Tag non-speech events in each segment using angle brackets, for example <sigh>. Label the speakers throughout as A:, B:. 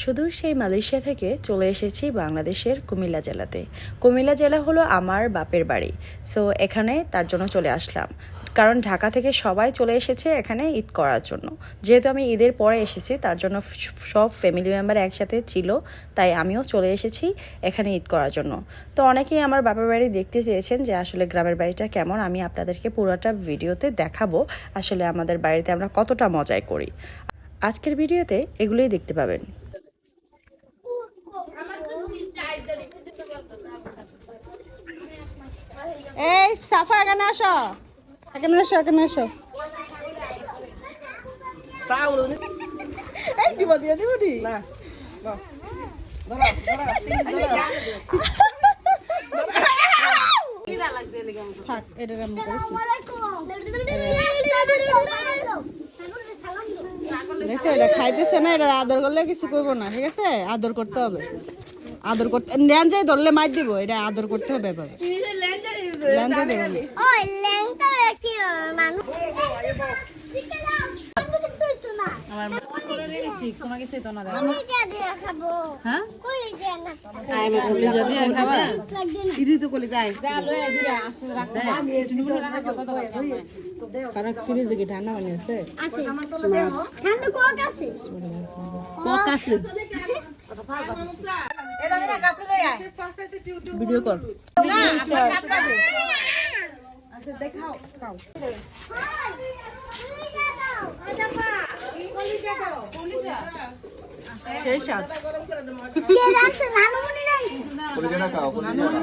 A: সুদূর সেই মালয়েশিয়া থেকে চলে এসেছি বাংলাদেশের কুমিল্লা জেলাতে। কুমিল্লা জেলা হলো আমার বাপের বাড়ি। সো এখানে তার জন্য চলে আসলাম। কারণ ঢাকা থেকে সবাই চলে এসেছে এখানে ঈদ করার জন্য। যেহেতু আমি ঈদের পরে এসেছি, তার জন্য সব ফ্যামিলি মেম্বার একসাথে ছিল, তাই আমিও চলে এসেছি এখানে ঈদ করার জন্য। তো অনেকেই আমার বাপের বাড়ি দেখতে চেয়েছেন যে আসলে গ্রামের বাড়িটা কেমন, আমি আপনাদেরকে পুরোটা ভিডিওতে দেখাবো আসলে আমাদের বাড়িতে আমরা কতটা মজায় করি। আজকের ভিডিওতে এগুলোই দেখতে পাবেন
B: এই সাফা এখানে আসো। এখানে আসো এখানে আসো। এই দিব দিয়ে দিব দি। থাক এটা আমি করিস না। এটা খাইতেছে না এটা আদর করলে কিছু করব না ঠিক আছে? আদর করতে হবে। আদর করতে যাই ধরলে মার দিব এটা আদর করতে হবে এভাবে। ল্যান যাই
C: ওই ল্যাংটা একটি মানুষ কলিজা দিয়ে খাব? কলিজা না
B: কারণ ফ্রিজে কি ঠান্ডা পানি আছে?
C: ঠান্ডা কোক আছে।
B: কক আছে? ভিডিও কর সেই সাত
C: মনে
B: না
C: কলিজা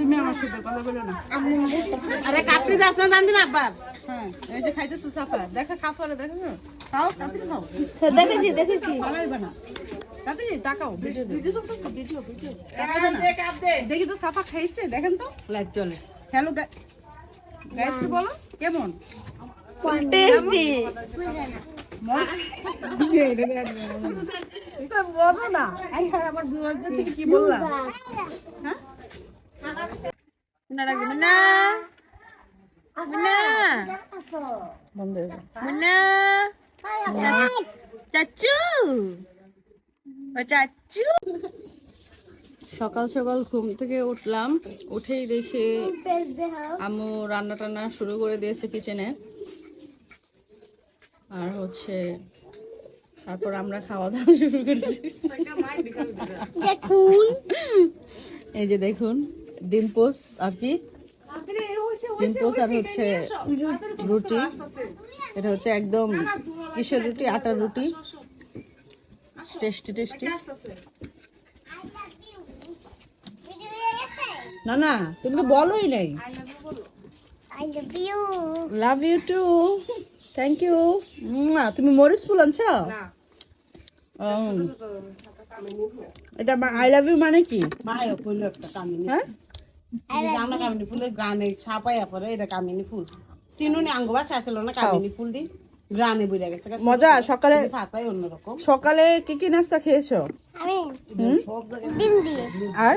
B: তুমি আমার সাথে কথা বলো না।
D: আরে কাপড়ি যাস না দান্দি না আব্বার?
B: হ্যাঁ এই যে খাইতেছো সাফা দেখা খাফারে দেখো খাও তাড়াতাড়ি খাও।
C: দেখেছি দেখেছি।
B: পালাইবে না। তাড়াতাড়ি তাকাও। Video video video video. Video
D: দে কাপ দে।
B: দেখি তো সাফা খাইছে দেখেন তো। লাইভ চলে। হ্যালো গাইস বলো? কেমন?
C: টেস্টি <laughs> <laughs>
B: না। হ্যাঁ আমার কি বললাম?
D: চাচু! চাচু!
B: সকাল সকাল ঘুম থেকে উঠলাম। উঠেই দেখে আম্মু রান্না টান্না শুরু করে দিয়েছে কিচেনে আর হচ্ছে তারপর আমরা খাওয়া দাওয়া শুরু করেছি।
C: দেখুন।
B: এই যে দেখুন ডিম্পোস আর কি? ডিম পোস আর হচ্ছে রুটি। এটা হচ্ছে একদম কিসের রুটি? আটার রুটি। Tasty tasty. না না তুমি তো বলোই নাই।
C: Love you
B: too thank you তুমি মরিস ফুল আনছ এটা আই লাভ ইউ মানে কি?
D: মায় ফুল একটা কামিনী
B: হ্যাঁ?
D: জানা কামিনী ফুলের গ্রানে ছাপাইয়া পরে এটা কামিনী ফুল। চিনুনি আঙ্গুবা না কামিনী ফুল দি। গ্রানে বুঝে গেছে।
B: মজা সকালে
D: ফাতাই অন্যরকম।
B: সকালে কি কি নাস্তা খেয়েছো?
C: আমি ডিম দিয়ে
B: আর?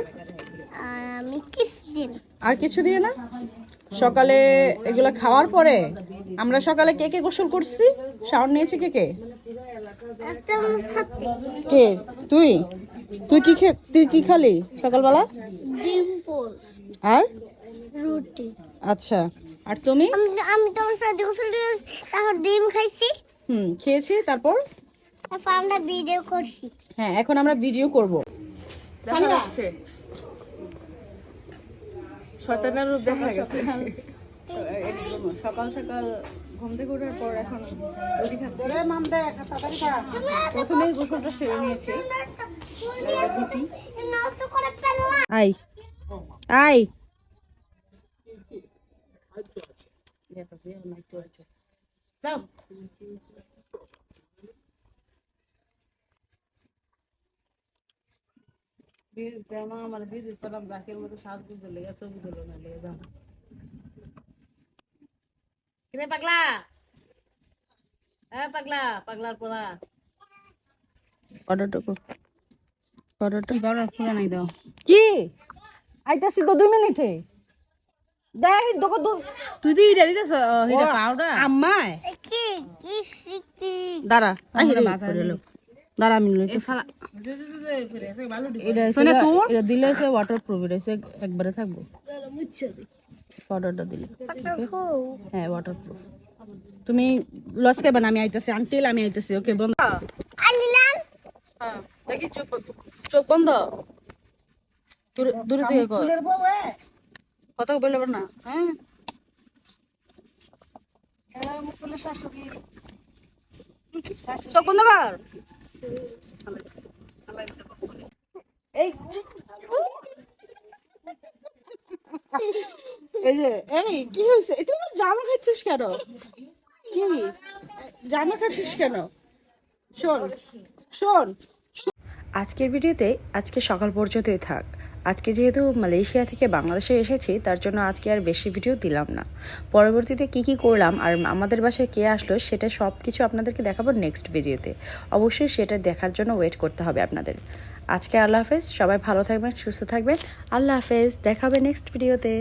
C: আর আমি কিস দিন।
B: আর কিছু দিয়ে না? সকালে এগুলো খাওয়ার পরে আমরা সকালে কে কে গোসল করছি? শাওয়ার নিয়েছি কে কে? কে? তুই? তুই কি তুই কি খালি সকালবেলা?
C: ডিম
B: আর?
C: রুটি।
B: আচ্ছা। আর তুমি?
C: আমি তোমার সাথে গোসল তারপর ডিম খাইছি।
B: হুম খেয়েছি তারপর?
C: তারপর আমরা ভিডিও করছি।
B: হ্যাঁ এখন আমরা ভিডিও করব। দেখা যাচ্ছে শয়তানের রূপ দেখা গেছে। সকাল সকাল ঘুম থেকে ওঠার পর এখন রুটি খাচ্ছি। প্রথমেই গোসলটা সেরে নিয়েছি। রুটি। আই। আই।
D: যাও। বীজ দেমা মানে বীজ দিলাম রাখের মধ্যে সাত বুঝে লেগে ছবি দিল না লেগে যাও। কিরে পাগলা হ্যাঁ পাগলা পাগলার পোলা
B: অর্ডারটা কর অর্ডারটা
D: বাবার খোলা নাই দাও
B: কি আইতাছি তো দুই মিনিটে দেখ দোকো দু
D: তুই দি এটা দিতেছ এটা পাউডার
B: আম্মায়
C: কি কি কি
B: দাঁড়া আই রে দাঁড়া আমি লইতে এটা
D: শোনে
B: এটা-
D: তো?
B: এটা দিলে সে ওয়াটারপ্রুফ এটা সে একবারে থাকব অর্ডারটা দিলে। হ্যাঁ ওয়াটারপ্রুফ তুমি লস খাইবা না আমি আইতেছি। আন্টিল আমি আইতেছি ওকে বন্ধ। হ্যাঁ দেখি চোখ চোখ বন্ধ? দূরে দূরে থেকে কথা বলে না হ্যাঁ? চোখ বন্ধ কর। এই। এই যে এই কি হয়েছে? তুই আমার জামা খাচ্ছিস কেন? কি? জামা খাচ্ছিস কেন? শোন শোন
A: আজকের ভিডিওতে আজকে সকাল পর্যন্তই থাক। আজকে যেহেতু মালয়েশিয়া থেকে বাংলাদেশে এসেছি তার জন্য আজকে আর বেশি ভিডিও দিলাম না। পরবর্তীতে কি কি করলাম আর আমাদের বাসায় কে আসলো সেটা সব কিছু আপনাদেরকে দেখাবো নেক্সট ভিডিওতে। অবশ্যই সেটা দেখার জন্য ওয়েট করতে হবে আপনাদের। আজকে আল্লাহ হাফেজ সবাই ভালো থাকবেন সুস্থ থাকবেন। আল্লাহ হাফেজ দেখা হবে নেক্সট ভিডিওতে।